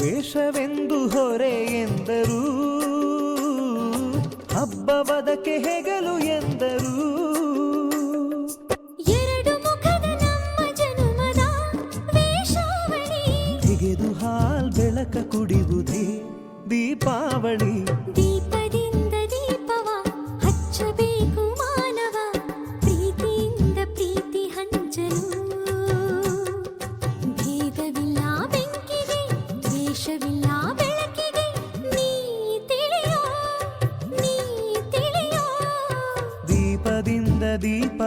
ದ್ವೇಷವೆಂದು ಹೊರೆ ಎಂದರು. ಹಬ್ಬವದಕ್ಕೆ ಹೆಗಲು ಎಂದರು. ಎರಡು ಮುಖದ ನಮ್ಮ ಜನುಮದ ವೇಷಾವಳಿ ತೆಗೆದು ಹಾಲ್ ಬೆಳಕ ಕುಡಿಯುವುದೇ ದೀಪಾವಳಿ.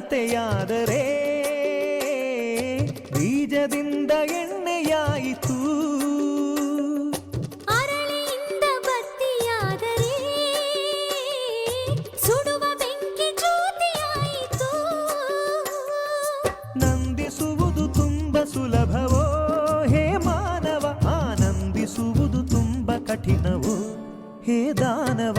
ಹಣತೆಯಾದರೆ ಬೀಜದಿಂದ ಎಣ್ಣೆಯಾಯಿತು. ಅರಳಿಯಿಂದ ಬತ್ತಿಯಾದರೆ ಸುಡುವ ಬೆಂಕಿ ಜ್ಯೋತಿಯಾಯಿತು. ನಂದಿಸುವುದು ತುಂಬ ಸುಲಭವೋ? ಹೇ ಮಾನವ ಆನಂದಿಸುವುದು ತುಂಬ ಕಠಿಣವೋ? ಹೇ ದಾನವ